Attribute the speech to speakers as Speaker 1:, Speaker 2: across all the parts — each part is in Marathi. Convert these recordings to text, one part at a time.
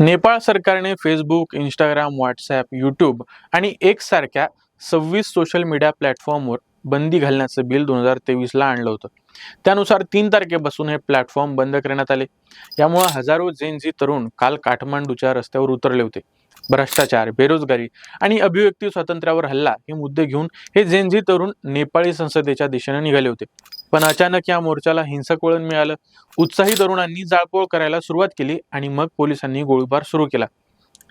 Speaker 1: नेपाळ सरकारने फेसबुक इंस्टाग्राम व्हॉट्सॲप यूट्यूब आणि एकसारख्या सारख्या सव्वीस सोशल मीडिया प्लॅटफॉर्मवर बंदी घालण्याचं बिल दोन हजार तेवीसला आणलं होतं. त्यानुसार तीन तारखेपासून हे प्लॅटफॉर्म बंद करण्यात आले. यामुळे हजारो जेनजी तरुण काल काठमांडूच्या रस्त्यावर उतरले होते. भ्रष्टाचार बेरोजगारी आणि अभिव्यक्ती स्वातंत्र्यावर हल्ला हे मुद्दे घेऊन हे जेनजी तरुण नेपाळी संसदेच्या दिशेने निघाले होते. पण अचानक या मोर्चाला हिंसक वळण मिळालं. उत्साही तरुणांनी जाळपोळ करायला सुरुवात केली आणि मग पोलिसांनी गोळीबार सुरू केला.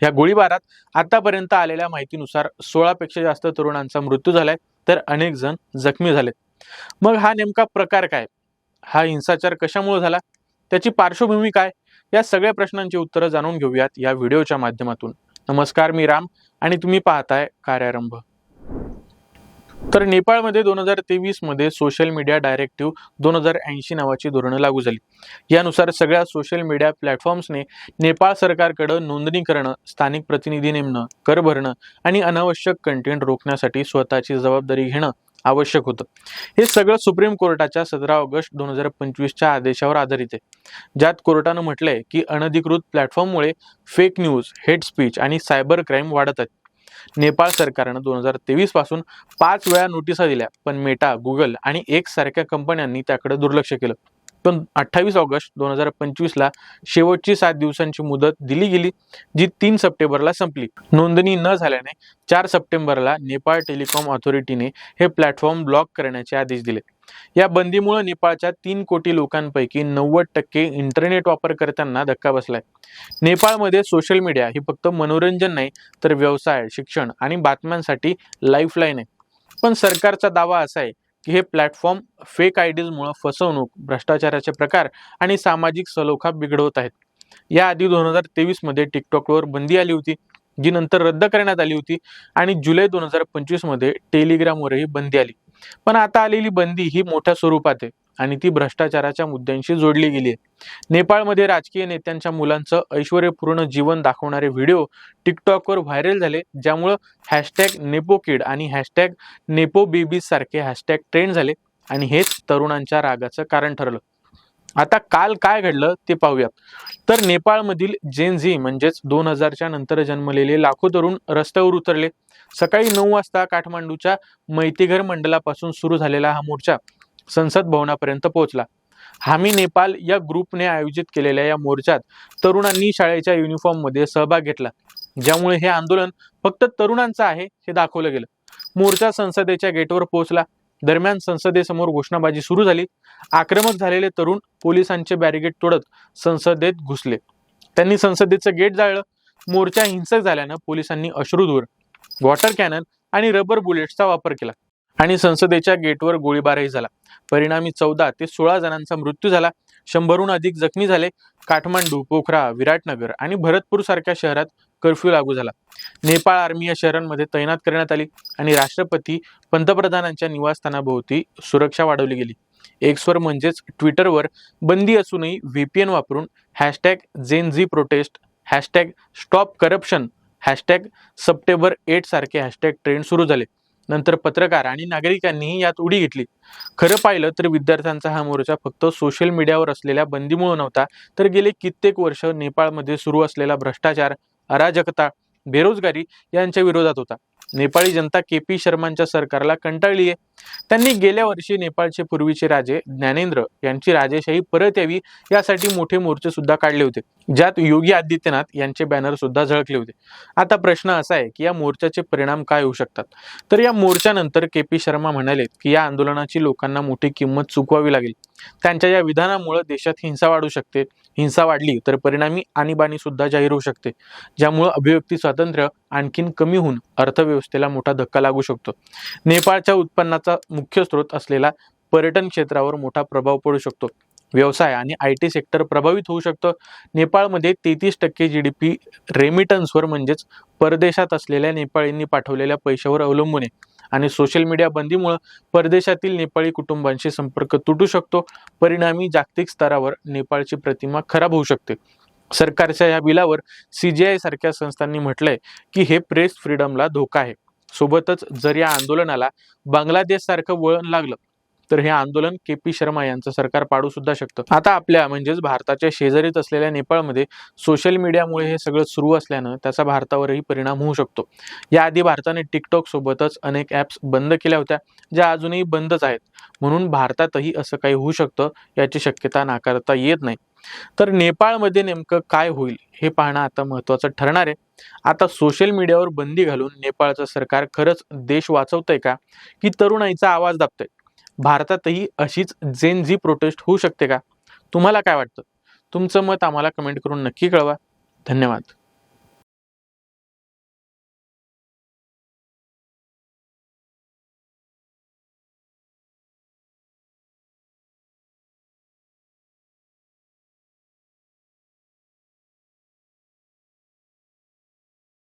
Speaker 1: या गोळीबारात आतापर्यंत आलेल्या माहितीनुसार सोळा पेक्षा जास्त तरुणांचा मृत्यू झालाय तर अनेक जण जखमी झालेत. मग हा नेमका प्रकार काय? हा हिंसाचार कशामुळे झाला? त्याची पार्श्वभूमी काय? या सगळ्या प्रश्नांची उत्तरं जाणून घेऊयात या व्हिडिओच्या माध्यमातून. नमस्कार मी राम आणि तुम्ही पाहताय कार्यारंभ. तर नेपाळमध्ये दोन हजार तेवीसमध्ये सोशल मीडिया डायरेक्टिव्ह दोन हजार ऐंशी नावाची धोरणं लागू झाली. यानुसार सगळ्या सोशल मीडिया प्लॅटफॉर्म्सने नेपाळ सरकारकडं नोंदणी करणं स्थानिक प्रतिनिधी नेमणं कर भरणं आणि अनावश्यक कंटेंट रोखण्यासाठी स्वतःची जबाबदारी घेणं आवश्यक होतं. हे सगळं सुप्रीम कोर्टाच्या सतरा ऑगस्ट दोन हजार पंचवीसच्या आदेशावर आधारित आहे. ज्यात कोर्टानं म्हटलंय की अनधिकृत प्लॅटफॉर्ममुळे फेक न्यूज हेट स्पीच आणि सायबर क्राईम वाढत आहेत. नेपाळ सरकारनं दोन हजार तेवीसपासून पाच वेळा नोटिसा दिल्या पण मेटा गुगल आणि एक सारख्या कंपन्यांनी त्याकडे दुर्लक्ष केलं. पण अठ्ठावीस ऑगस्ट दोन हजार पंचवीसला शेवटची सात दिवसांची मुदत दिली गेली जी तीन सप्टेंबरला संपली. नोंदणी न झाल्याने चार सप्टेंबरला नेपाळ टेलिकॉम ऑथॉरिटीने हे प्लॅटफॉर्म ब्लॉक करण्याचे आदेश दिले. या बंदीमुळे नेपाळच्या तीन कोटी लोकांपैकी नव्वद टक्के इंटरनेट वापरकर्त्यांना धक्का बसलाय. नेपाळमध्ये सोशल मीडिया ही फक्त मनोरंजन नाही तर व्यवसाय शिक्षण आणि बातम्यांसाठी लाईफलाईन आहे. पण सरकारचा दावा असा आहे की हे प्लॅटफॉर्म फेक आयडीजमुळं फसवणूक भ्रष्टाचाराचे प्रकार आणि सामाजिक सलोखा बिघडवत आहेत. याआधी दोन हजार तेवीसमध्ये टिकटॉकवर बंदी आली होती जी नंतर रद्द करण्यात आली होती आणि जुलै दोन हजार पंचवीसमध्ये टेलिग्रामवरही बंदी आली. पण आता आलेली बंदी ही मोठ्या स्वरूपात आहे. आणि ती भ्रष्टाचाराच्या मुद्द्यांशी जोडली गेली आहे. नेपाळमध्ये राजकीय नेत्यांच्या मुलांचं ऐश्वर्यपूर्ण जीवन दाखवणारे व्हिडिओ टिकटॉकवर व्हायरल झाले ज्यामुळं हॅशटॅग नेपो किड आणि हॅशटॅग नेपो बेबीज सारखे हॅशटॅग ट्रेंड झाले आणि हेच तरुणांच्या रागाचं कारण ठरलं. आता काल काय घडलं ते पाहूयात. तर नेपाळमधील जेन झी म्हणजेच दोन हजारच्या नंतर जन्मलेले लाखो तरुण रस्त्यावर उतरले. सकाळी नऊ वाजता काठमांडूच्या मैतीघर मंडळापासून सुरू झालेला हा मोर्चा संसद भवनापर्यंत पोहोचला. हामी नेपाल या ग्रुपने आयोजित केलेल्या या मोर्चात तरुणांनी शाळेच्या युनिफॉर्ममध्ये सहभाग घेतला. ज्यामुळे हे आंदोलन फक्त तरुणांचं आहे हे दाखवलं गेलं. मोर्चा संसदेच्या गेटवर पोहोचला. दरम्यान संसदेसमोर घोषणाबाजी सुरू झाली. आक्रमक झालेले तरुण पोलिसांचे बॅरिगेड तोडत संसदेत घुसले. त्यांनी संसदेचं गेट जाळलं. मोर्चा हिंसक झाल्यानं पोलिसांनी अश्रुधूर वॉटर कॅनन आणि रबर बुलेट्सचा वापर केला. आणि संसदेच्या गेटवर गोळीबारही झाला. परिणामी चौदा ते सोळा जणांचा मृत्यू झाला. शंभरहून अधिक जखमी झाले. काठमांडू पोखरा विराटनगर आणि भरतपूर सारख्या शहरात कर्फ्यू लागू झाला. नेपाळ आर्मी या शहरांमध्ये तैनात करण्यात आली आणि राष्ट्रपती पंतप्रधानांच्या निवासस्थानाभोवती सुरक्षा वाढवली गेली. एक्सवर म्हणजेच ट्विटरवर बंदी असूनही व्हीपीएन वापरून hashtag Gen Z protest hashtag stop corruption hashtag September eight सारखे हॅशटॅग ट्रेंड सुरू झाले. नंतर पत्रकार आणि नागरिकांनीही यात उडी घेतली. खरं पाहिलं तर विद्यार्थ्यांचा हा मोर्चा फक्त सोशल मीडियावर असलेल्या बंदीमुळे नव्हता तर गेले कित्येक वर्ष नेपाळमध्ये सुरू असलेला भ्रष्टाचार अराजकता बेरोजगारी यांच्या विरोधात होता. नेपाळी जनता के पी शर्मांच्या सरकारला कंटाळली आहे त्यांनी गेल्या वर्षी नेपाळचे पूर्वीचे राजे ज्ञानेंद्र यांची राजेशाही परत यावी यासाठी मोठे मोर्चे सुद्धा काढले होते. ज्यात योगी आदित्यनाथ यांचे बॅनर सुद्धा झळकले होते. आता प्रश्न असा आहे की या मोर्चाचे परिणाम काय होऊ शकतात? तर या मोर्चानंतर के पी शर्मा म्हणाले की या आंदोलनाची लोकांना मोठी किंमत चुकवावी लागेल. त्यांच्या या विधानामुळे देशात हिंसा वाढू शकते. हिंसा वाढली तर परिणामी आणीबाणी सुद्धा जाहीर होऊ शकते. ज्यामुळे अभिव्यक्ती स्वातंत्र्य आणखीन कमी होऊन अर्थव्यवस्थेला मोठा धक्का लागू शकतो. नेपाळच्या उत्पन्नाचा मुख्य स्रोत असलेला पर्यटन क्षेत्रावर मोठा प्रभाव पडू शकतो. व्यवसाय आणि आय टी सेक्टर प्रभावित होऊ शकतं. नेपाळमध्ये तेहतीस टक्के जी डी पी रेमिटन्सवर म्हणजेच परदेशात असलेल्या नेपाळींनी पाठवलेल्या पैशावर अवलंबून आहे. आणि सोशल मीडिया बंदीमुळं परदेशातील नेपाळी कुटुंबांशी संपर्क तुटू शकतो. परिणामी जागतिक स्तरावर नेपाळची प्रतिमा खराब होऊ शकते. सरकारच्या या बिलावर सीजीआय सारख्या संस्थांनी म्हटलंय की हे प्रेस फ्रीडमला धोका आहे. सोबतच जर या आंदोलनाला बांगलादेश सारखं वळण लागलं. तर हे आंदोलन के पी शर्मा यांचं सरकार पाडू सुद्धा शकतं. आता आपल्या म्हणजेच भारताच्या शेजारीत असलेल्या नेपाळमध्ये सोशल मीडियामुळे हे सगळं सुरू असल्यानं त्याचा भारतावरही परिणाम होऊ शकतो. याआधी भारताने टिकटॉक सोबतच अनेक ॲप्स बंद केल्या होत्या ज्या अजूनही बंदच आहेत. म्हणून भारतातही असं काही होऊ शकतं याची शक्यता नाकारता येत नाही. तर नेपाळमध्ये नेमकं काय होईल हे पाहणं आता महत्त्वाचं ठरणार आहे. आता सोशल मीडियावर बंदी घालून नेपाळचं सरकार खरंच देश वाचवतंय का की तरुणाईचा आवाज दाबतंय? भारतातही अशीच जेन झी प्रोटेस्ट होऊ शकते का? तुम्हाला काय वाटतं? तुमचं मत आम्हाला कमेंट करून नक्की कळवा. धन्यवाद.